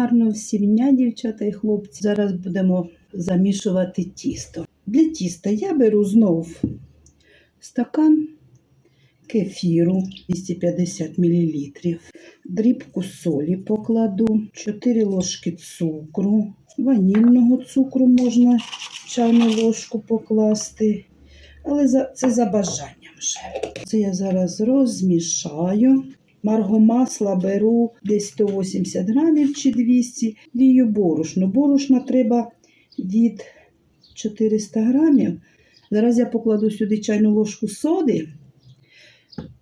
Гарного всім дівчата і хлопці. Зараз будемо замішувати тісто. Для тіста я беру знов стакан кефіру 250 мл, дрібку солі покладу, 4 ложки цукру, ванільного цукру можна чайну ложку покласти, але це за бажанням вже. Це я зараз розмішаю. Маргомасла беру десь 180 грамів чи 200, лію борошно. Борошна треба від 400 грамів. Зараз я покладу сюди чайну ложку соди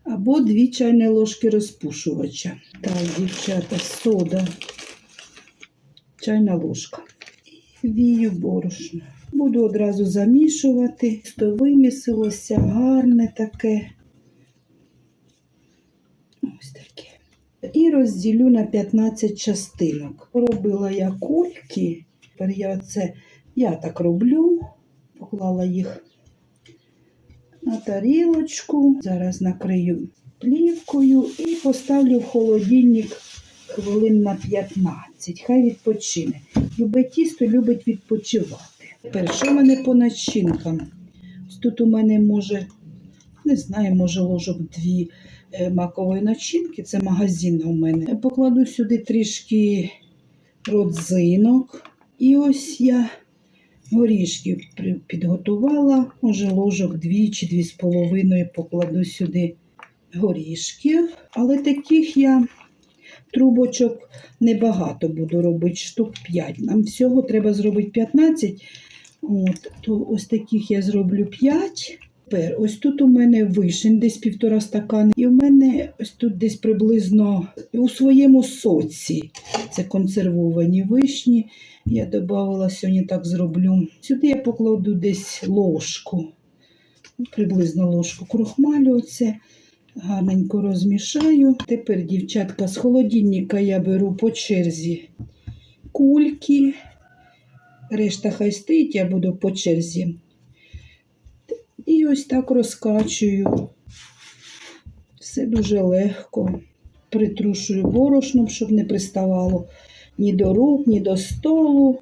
або 2 чайні ложки розпушувача. Так, дівчата, сода, чайна ложка. Вію борошно. Буду одразу замішувати. То вимісилося гарне таке. Ось таке. І розділю на 15 частинок. Робила я кульки. Тепер я це я так роблю. Поклала їх на тарілочку. Зараз накрию плівкою і поставлю в холодильник хвилин на 15. Хай відпочине. Любе тісто любить відпочивати. Тепер, що в мене по начинкам? Тут у мене може, не знаю, може ложок дві е, макової начинки. Це магазин у мене. Покладу сюди трішки родзинок. І ось я горішки підготувала. Може, ложок дві чи дві з половиною покладу сюди горішків. Але таких я трубочок небагато буду робити, штук 5. Нам всього треба зробити 15. От, то ось таких я зроблю 5. Тепер ось тут у мене вишень десь півтора стакани. І у мене ось тут десь приблизно у своєму соці. Це консервовані вишні. Я додавала сьогодні так зроблю. Сюди я покладу десь ложку, приблизно ложку крохмалю. Оце гарненько розмішаю. Тепер, дівчатка, з холодильника я беру по черзі кульки. Решта хай стоїть, я буду по черзі. І ось так розкачую. Все дуже легко. Притрушую борошном, щоб не приставало ні до рук, ні до столу.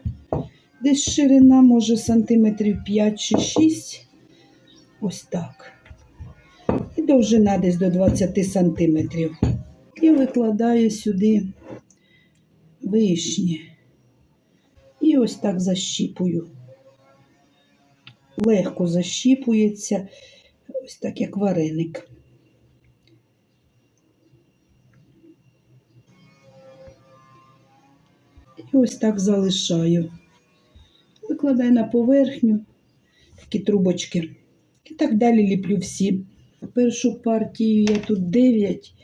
Десь ширина, може, сантиметрів 5 чи 6. Ось так. І довжина десь до 20 сантиметрів. І викладаю сюди вишні. І ось так защіпую. Легко защіпується, ось так, як вареник. І ось так залишаю. Викладаю на поверхню такі трубочки. І так далі ліплю всі. Першу партію я тут 9,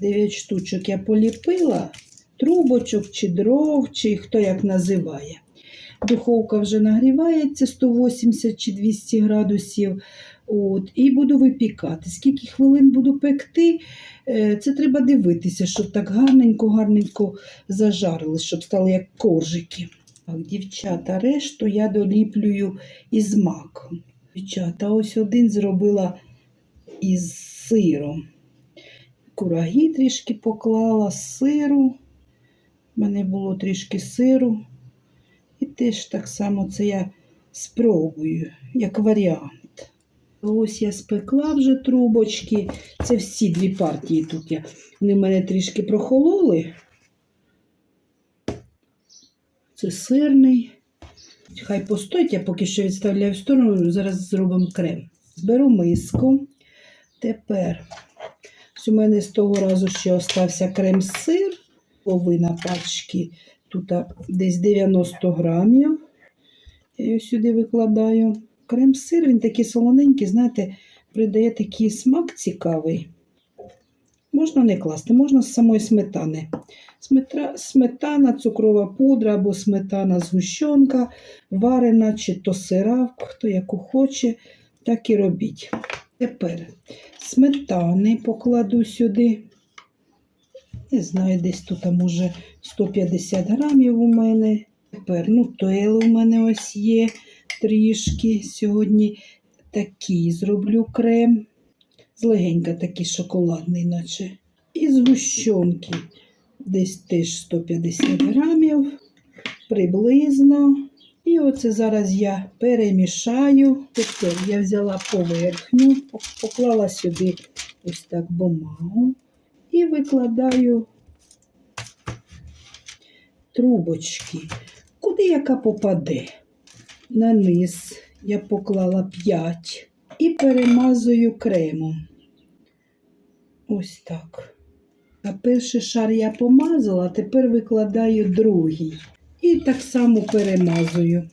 9 штучок я поліпила, трубочок чи дров, чи хто як називає. Духовка вже нагрівається 180 чи 200 градусів. От, і буду випікати. Скільки хвилин буду пекти, е, це треба дивитися, щоб так гарненько-гарненько зажарили, щоб стали як коржики. Так, дівчата, решту я доліплюю із маком. Дівчата, ось один зробила із сиром. Кураги трішки поклала сиру. У мене було трішки сиру. Теж так само це я спробую, як варіант. Ось я спекла вже трубочки. Це всі дві партії тут я. Вони в мене трішки прохололи. Це сирний. Хай постоїть, я поки що відставляю в сторону, зараз зробимо крем. Беру миску. Тепер у мене з того разу ще остався крем-сир, половина пачки, тут десь 90 грамів. Я його сюди викладаю. Крем-сир, він такий солоненький, знаєте, придає такий смак цікавий. Можна не класти, можна з самої сметани. Сметра, сметана, цукрова пудра або сметана згущенка, варена чи то сира, хто яку хоче, так і робіть. Тепер сметани покладу сюди. Не знаю, десь тут може 150 грамів у мене. Тепер нутелли у мене ось є трішки. Сьогодні такий зроблю крем. Злегенька такий шоколадний, наче. І згущенки. десь теж 150 грамів, приблизно. І оце зараз я перемішаю. Тепер я взяла поверхню, поклала сюди ось так бумагу і викладаю трубочки, куди яка попаде. На низ я поклала 5 і перемазую кремом. Ось так. А перший шар я помазала, тепер викладаю другий. І так само перемазую.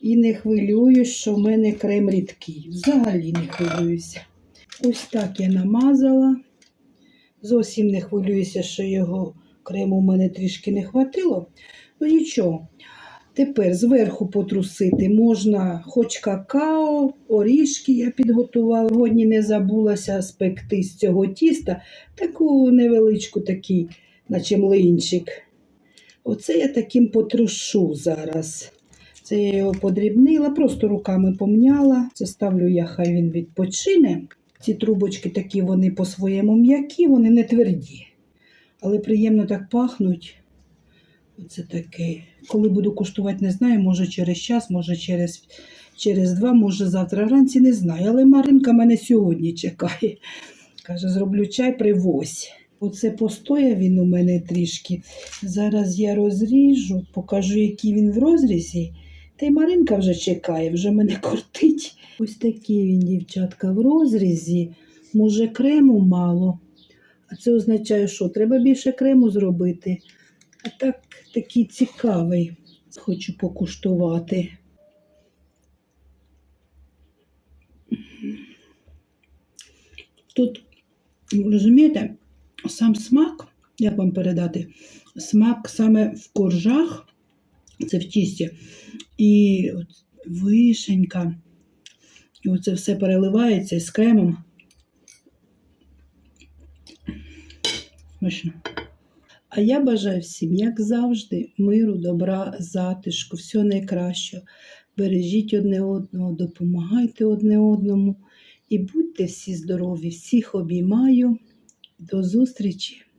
І не хвилююсь, що в мене крем рідкий. Взагалі не хвилююся. Ось так я намазала. Зовсім не хвилююся, що його крему у мене трішки не хватило. Ну нічого. Тепер зверху потрусити можна хоч какао, орішки я підготувала. Сьогодні не забулася спекти з цього тіста таку невеличку, такий, наче млинчик. Оце я таким потрушу зараз. Це я його подрібнила, просто руками помняла. Це ставлю я, хай він відпочине. Ці трубочки такі, вони по-своєму м'які, вони не тверді. Але приємно так пахнуть. Оце таке. Коли буду куштувати, не знаю, може через час, може через, через два, може завтра вранці, не знаю. Але Маринка мене сьогодні чекає. Каже, зроблю чай, привозь. Оце постояв він у мене трішки. Зараз я розріжу, покажу, який він в розрізі. Та й Маринка вже чекає, вже мене кортить. Ось такий він, дівчатка, в розрізі. Може, крему мало. А це означає, що треба більше крему зробити. А так такий цікавий. Хочу покуштувати. Тут, розумієте, сам смак, як вам передати, смак саме в коржах, це в тісті, і от вишенька. І оце все переливається з кремом. Смачно. А я бажаю всім, як завжди, миру, добра, затишку, всього найкращого. Бережіть одне одного, допомагайте одне одному і будьте всі здорові. Всіх обіймаю. До зустрічі!